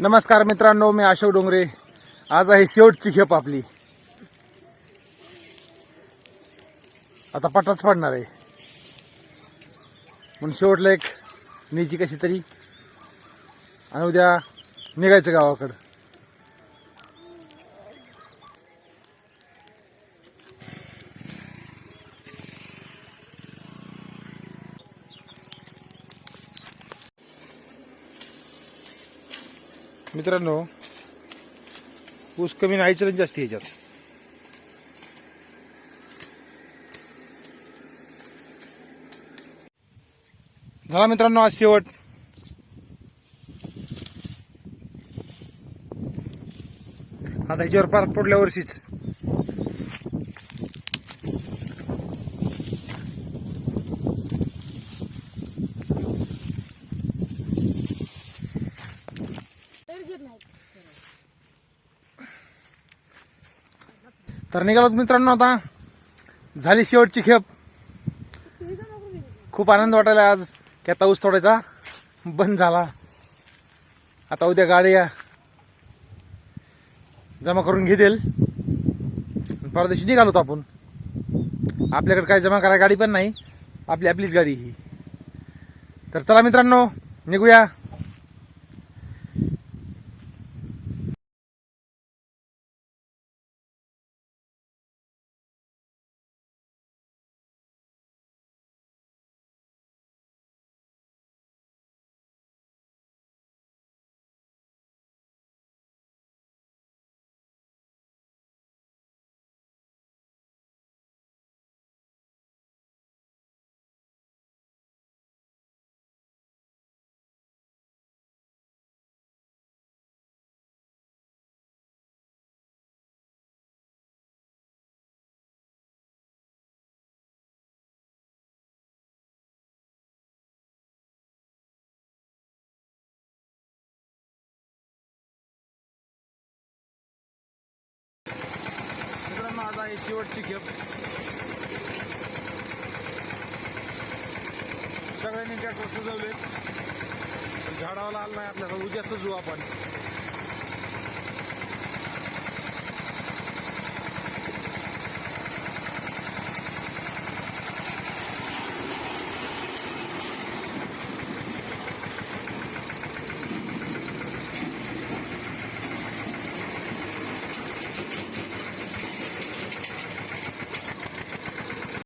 नमस्कार मित्रांनो मी अशोक डोंगरे. आज आहे शेवटची खेप आपली. आता पटाच पडणार आहे. म्हणून शेवटला एक न्यायची कशी तरी. आणि उद्या निघायचं गावाकडं. मित्रांनो ऊस कमी नाहीचं जास्त ह्याच्यात झाला मित्रांनो आज शेवट. आता ह्याच्यावर पार पुढल्या वर्षीच. तर निघालो मित्रांनो आता. झाली शेवटची खेप. खूप आनंद वाटायला आज. की आता ऊस तोडायचा. बंद झाला. आता उद्या गाडी जमा करून घेतील. परदेशी निघालो होतो आपण. आपल्याकडे काय जमा करायला गाडी पण नाही. आपली आपलीच गाडी ही. तर चला मित्रांनो निघूया. आहे शेवटची खेप. सगळ्यांनी ट्रॅक्टर सजवले झाडावाला आला नाही आपल्याला उद्या सजवू आपण.